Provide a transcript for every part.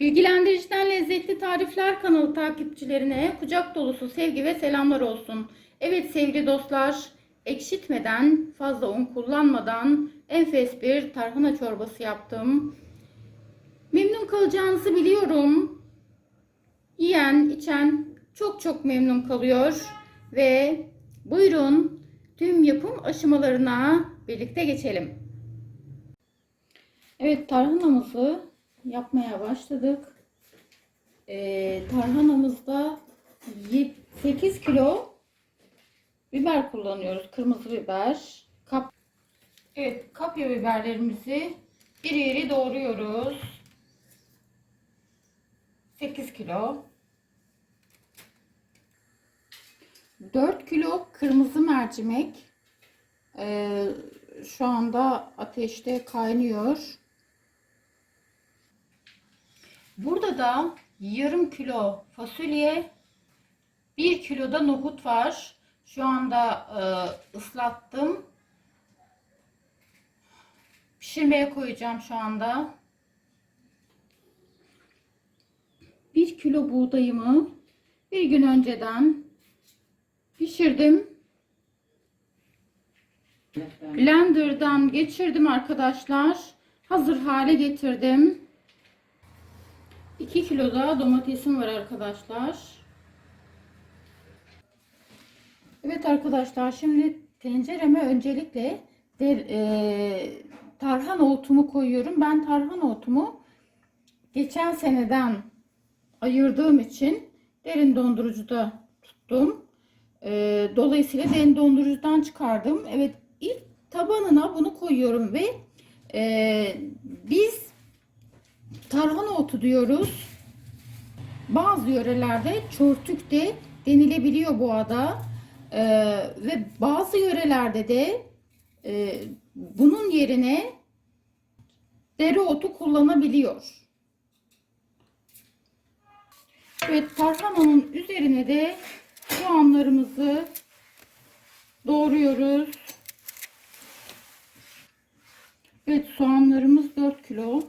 Bilgilendiriciden Lezzetli Tarifler kanalı takipçilerine kucak dolusu sevgi ve selamlar olsun. Evet sevgili dostlar, ekşitmeden, fazla un kullanmadan enfes bir tarhana çorbası yaptım. Memnun kalacağınızı biliyorum. Yiyen, içen çok çok memnun kalıyor. Ve buyurun tüm yapım aşamalarına birlikte geçelim. Evet tarhanamızı yapmaya başladık. Ee, tarhanamızda 8 kilo biber kullanıyoruz. Kırmızı biber. Kap evet, kapya biberlerimizi iri iri doğruyoruz. 8 kilo. 4 kilo kırmızı mercimek. Ee, şu anda ateşte kaynıyor. Burada da yarım kilo fasulye, 1 kilo da nohut var. Şu anda e, ıslattım. Pişirmeye koyacağım şu anda. 1 kilo buğdayımı bir gün önceden pişirdim. Blender'dan geçirdim arkadaşlar. Hazır hale getirdim. 2 kilo da domatesim var arkadaşlar. Evet arkadaşlar şimdi tencereme öncelikle der, e, tarhana otumu koyuyorum. Ben tarhana otumu geçen seneden ayırdığım için derin dondurucuda tuttum. E, dolayısıyla derin dondurucudan çıkardım. Evet ilk tabanına bunu koyuyorum ve e, biz tarhana otu diyoruz. Bazı yörelerde çörtük de denilebiliyor bu ada. Ee, ve bazı yörelerde de e, bunun yerine dereotu kullanabiliyor. Evet tarhananın üzerine de soğanlarımızı doğruyoruz. Evet soğanlarımız 4 kilo.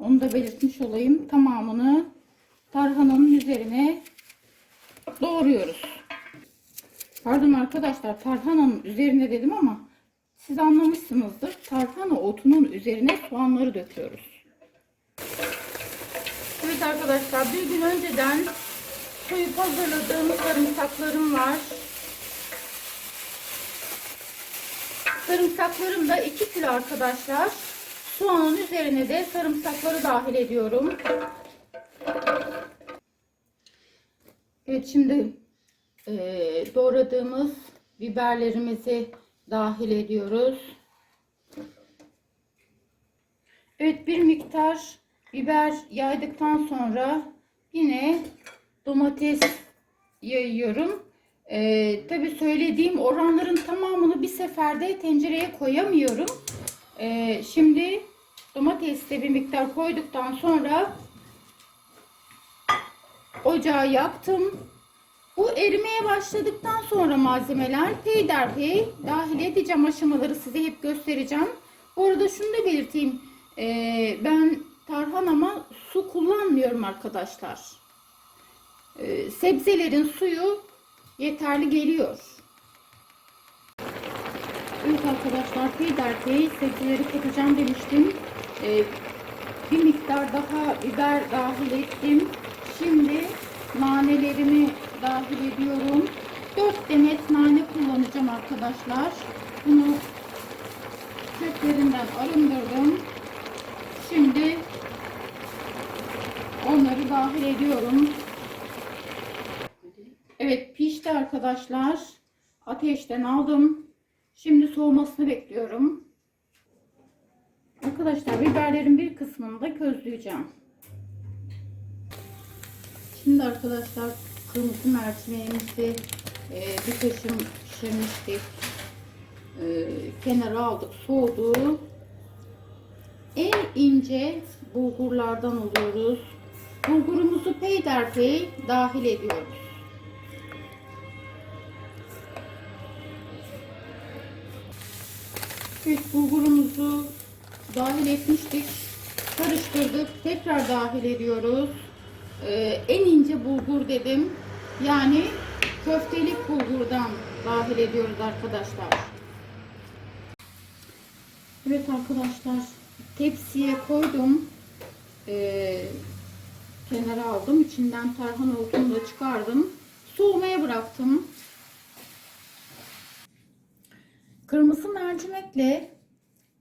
Onu da belirtmiş olayım. Tamamını tarhananın üzerine doğruyoruz. Pardon arkadaşlar tarhananın üzerine dedim ama siz anlamışsınızdır. Tarhana otunun üzerine soğanları döküyoruz. Evet arkadaşlar bir gün önceden soyup hazırladığım sarımsaklarım var. Sarımsaklarım da 2 kilo arkadaşlar. Soğanın üzerine de sarımsakları dahil ediyorum. Evet şimdi e, doğradığımız biberlerimizi dahil ediyoruz. Evet bir miktar biber yaydıktan sonra yine domates yayıyorum. Ee, Tabi söylediğim oranların tamamını bir seferde tencereye koyamıyorum. Ee, şimdi domatesi bir miktar koyduktan sonra ocağı yaktım. Bu erimeye başladıktan sonra malzemeler peyderpey dahil edeceğim aşamaları size hep göstereceğim. Bu arada şunu da belirteyim. Ee, ben tarhanama su kullanmıyorum arkadaşlar. Ee, sebzelerin suyu yeterli geliyor. Evet arkadaşlar peyderpey sebzeleri katacağım demiştim. Ee, bir miktar daha biber dahil ettim. Şimdi nanelerimi dahil ediyorum. 4 demet nane kullanacağım arkadaşlar. Bunu köklerinden arındırdım. Şimdi onları dahil ediyorum. Evet pişti arkadaşlar. Ateşten aldım. Şimdi soğumasını bekliyorum. Arkadaşlar biberlerin bir kısmını da közleyeceğim. Şimdi arkadaşlar kırmızı mercimeğimizi e, bir taşım pişirmiştik. E, kenara aldık soğudu. En ince bulgurlardan alıyoruz. Bulgurumuzu peyderpey dahil ediyoruz. Evet bulgurumuzu dahil etmiştik. karıştırdık. Tekrar dahil ediyoruz. Ee, en ince bulgur dedim. Yani köftelik bulgurdan dahil ediyoruz arkadaşlar. Evet arkadaşlar tepsiye koydum. Ee, kenara aldım. İçinden tarhana otunu da çıkardım. Soğumaya bıraktım. Kırmızı mercimekle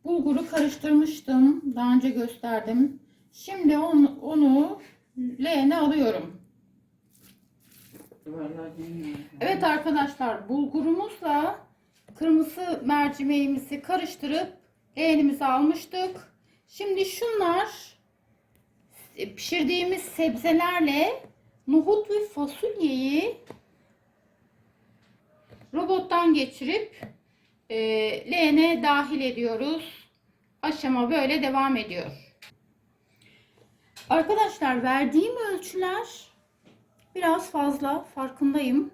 bulguru karıştırmıştım. Daha önce gösterdim. Şimdi onu, onu leğene alıyorum. Evet arkadaşlar bulgurumuzla kırmızı mercimeğimizi karıştırıp leğenimize almıştık. Şimdi şunlar e, pişirdiğimiz sebzelerle nohut ve fasulyeyi robottan geçirip e, leğene dahil ediyoruz. Aşama böyle devam ediyor. Arkadaşlar verdiğim ölçüler biraz fazla farkındayım.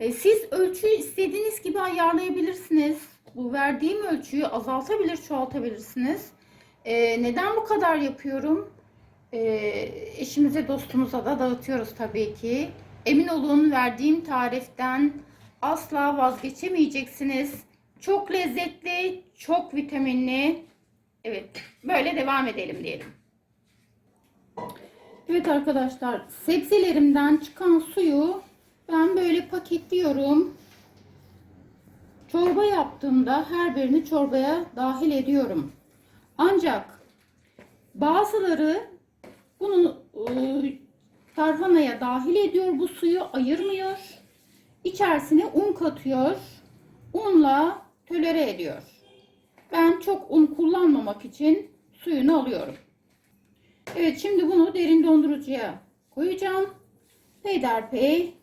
E, siz ölçüyü istediğiniz gibi ayarlayabilirsiniz. Bu verdiğim ölçüyü azaltabilir, çoğaltabilirsiniz. E, neden bu kadar yapıyorum? E, eşimize, dostumuza da dağıtıyoruz tabii ki. Emin olun verdiğim tariften asla vazgeçemeyeceksiniz. Çok lezzetli, çok vitaminli. Evet, böyle devam edelim diyelim. Evet arkadaşlar, sebzelerimden çıkan suyu ben böyle paketliyorum. Çorba yaptığımda her birini çorbaya dahil ediyorum. Ancak bazıları bunu ıı, tarhanaya dahil ediyor, bu suyu ayırmıyor. İçerisine un katıyor. Unla tölere ediyor. Ben çok un kullanmamak için suyunu alıyorum. Evet şimdi bunu derin dondurucuya koyacağım. Peyderpey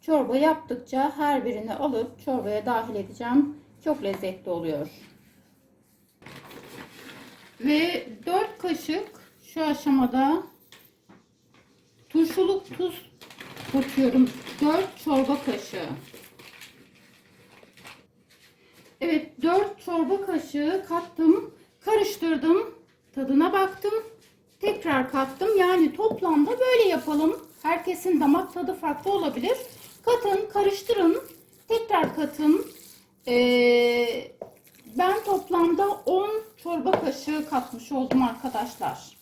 çorba yaptıkça her birini alıp çorbaya dahil edeceğim. Çok lezzetli oluyor. Ve 4 kaşık şu aşamada turşuluk tuz katıyorum. 4 çorba kaşığı. Evet 4 çorba kaşığı kattım. Karıştırdım. Tadına baktım. Tekrar kattım. Yani toplamda böyle yapalım. Herkesin damak tadı farklı olabilir. Katın, karıştırın. Tekrar katın. Ee, ben toplamda 10 çorba kaşığı katmış oldum arkadaşlar.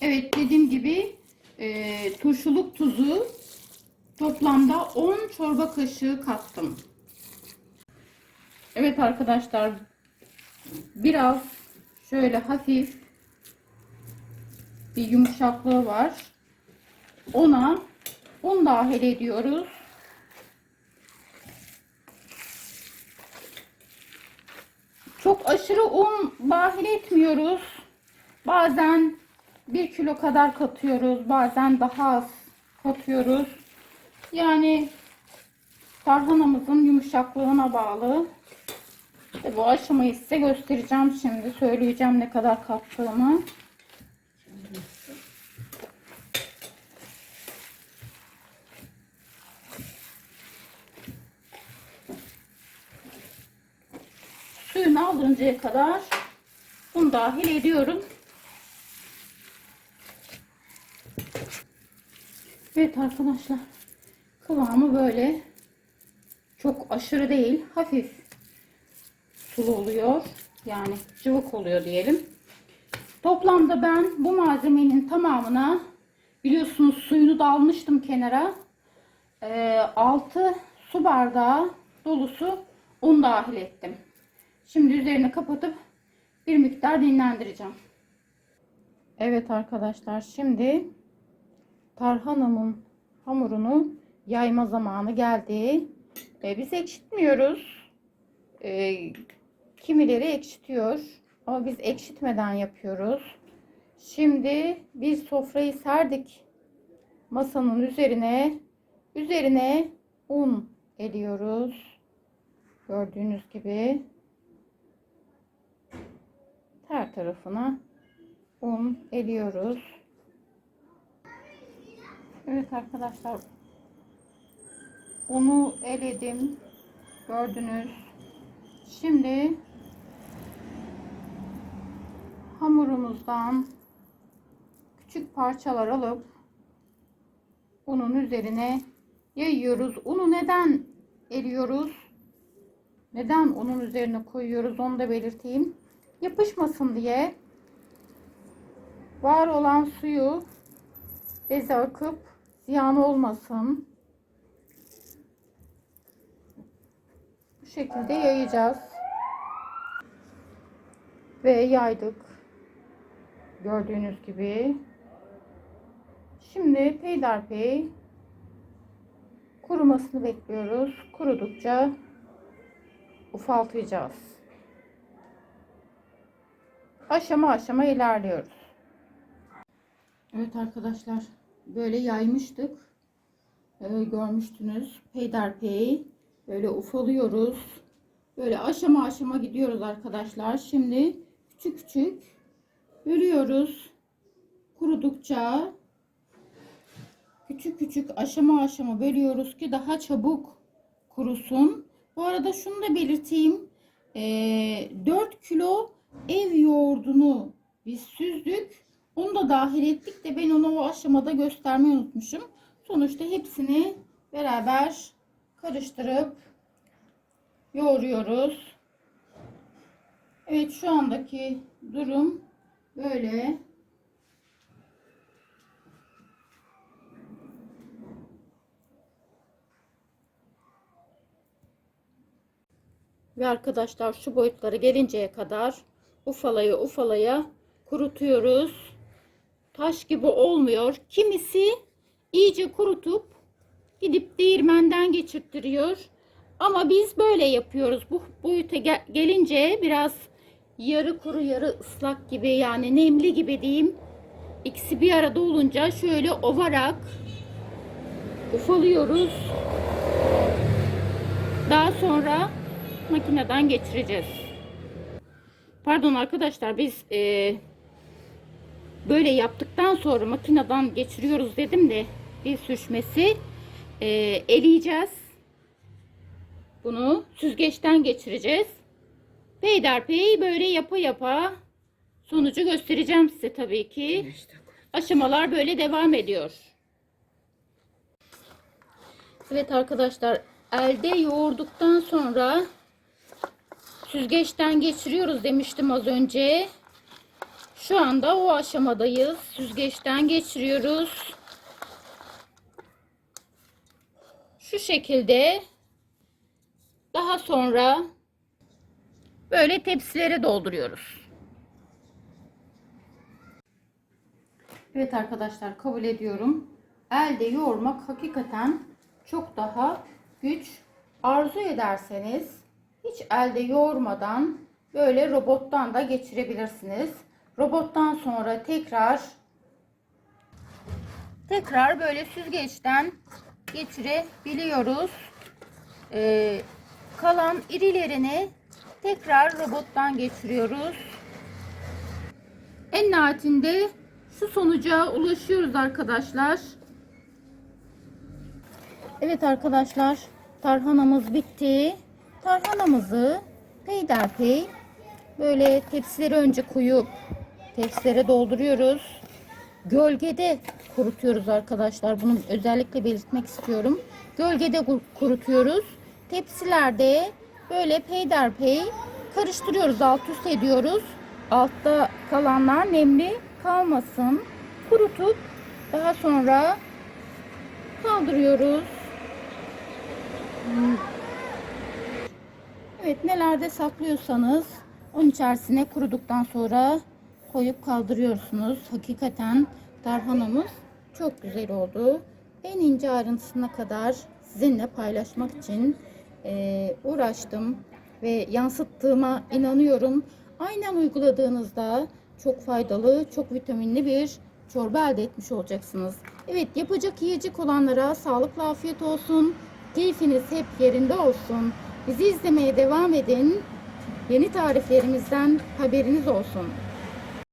Evet dediğim gibi e, turşuluk tuzu toplamda 10 çorba kaşığı kattım. Evet arkadaşlar biraz şöyle hafif bir yumuşaklığı var. Ona un dahil ediyoruz. Çok aşırı un dahil etmiyoruz. Bazen 1 kilo kadar katıyoruz. Bazen daha az katıyoruz. Yani tarhanamızın yumuşaklığına bağlı. İşte bu aşamayı size göstereceğim şimdi. Söyleyeceğim ne kadar kattığımı. Suyunu alıncaya kadar bunu dahil ediyorum. Evet arkadaşlar kıvamı böyle çok aşırı değil hafif sulu oluyor. Yani cıvık oluyor diyelim. Toplamda ben bu malzemenin tamamına biliyorsunuz suyunu da almıştım kenara e, 6 su bardağı dolusu un dahil ettim. Şimdi üzerini kapatıp bir miktar dinlendireceğim. Evet arkadaşlar şimdi tarhanamın hamurunu yayma zamanı geldi. E, biz ekşitmiyoruz. E, kimileri ekşitiyor. Ama biz ekşitmeden yapıyoruz. Şimdi bir sofrayı serdik. Masanın üzerine üzerine un eliyoruz. Gördüğünüz gibi her tarafına un eliyoruz. Evet arkadaşlar. Unu eledim. Gördünüz. Şimdi hamurumuzdan küçük parçalar alıp unun üzerine yayıyoruz. Unu neden eriyoruz? Neden unun üzerine koyuyoruz onu da belirteyim. Yapışmasın diye var olan suyu beze akıp ziyan olmasın. Şekilde yayacağız. Ve yaydık. Gördüğünüz gibi. Şimdi peyderpey kurumasını bekliyoruz. Kurudukça ufaltacağız. Aşama aşama ilerliyoruz. Evet arkadaşlar böyle yaymıştık. Ee, görmüştünüz. Peyderpey böyle ufalıyoruz. Böyle aşama aşama gidiyoruz arkadaşlar. Şimdi küçük küçük bölüyoruz. Kurudukça küçük küçük aşama aşama bölüyoruz ki daha çabuk kurusun. Bu arada şunu da belirteyim. Ee, 4 kilo ev yoğurdunu biz süzdük. Onu da dahil ettik de ben onu o aşamada göstermeyi unutmuşum. Sonuçta hepsini beraber karıştırıp yoğuruyoruz. Evet şu andaki durum böyle. Ve arkadaşlar şu boyutlara gelinceye kadar ufalaya ufalaya kurutuyoruz. Taş gibi olmuyor. Kimisi iyice kurutup gidip değirmenden geçirttiriyor. Ama biz böyle yapıyoruz. Bu boyuta gel- gelince biraz yarı kuru yarı ıslak gibi yani nemli gibi diyeyim. İkisi bir arada olunca şöyle ovarak ufalıyoruz. Daha sonra makineden geçireceğiz. Pardon arkadaşlar biz e, böyle yaptıktan sonra makineden geçiriyoruz dedim de bir sürüşmesi e, eleyeceğiz. Bunu süzgeçten geçireceğiz. Peyderpey böyle yapa yapa sonucu göstereceğim size tabii ki. Aşamalar böyle devam ediyor. Evet arkadaşlar elde yoğurduktan sonra süzgeçten geçiriyoruz demiştim az önce. Şu anda o aşamadayız. Süzgeçten geçiriyoruz. Şu şekilde daha sonra böyle tepsilere dolduruyoruz. Evet arkadaşlar kabul ediyorum. Elde yoğurmak hakikaten çok daha güç. Arzu ederseniz hiç elde yoğurmadan böyle robottan da geçirebilirsiniz. Robottan sonra tekrar tekrar böyle süzgeçten geçirebiliyoruz. Ee, kalan irilerini tekrar robottan geçiriyoruz. En nihayetinde şu sonuca ulaşıyoruz arkadaşlar. Evet arkadaşlar tarhanamız bitti. Tarhanamızı peyderpey böyle tepsileri önce koyup tepsilere dolduruyoruz. Gölgede kurutuyoruz arkadaşlar. Bunu özellikle belirtmek istiyorum. Gölgede kur- kurutuyoruz. Tepsilerde böyle peyderpey karıştırıyoruz. Alt üst ediyoruz. Altta kalanlar nemli kalmasın. Kurutup daha sonra kaldırıyoruz. Evet nelerde saklıyorsanız onun içerisine kuruduktan sonra koyup kaldırıyorsunuz. Hakikaten tarhanamız çok güzel oldu. En ince ayrıntısına kadar sizinle paylaşmak için eee, uğraştım ve yansıttığıma inanıyorum. Aynen uyguladığınızda çok faydalı, çok vitaminli bir çorba elde etmiş olacaksınız. Evet yapacak yiyecek olanlara sağlıklı afiyet olsun. Keyfiniz hep yerinde olsun. Bizi izlemeye devam edin. Yeni tariflerimizden haberiniz olsun.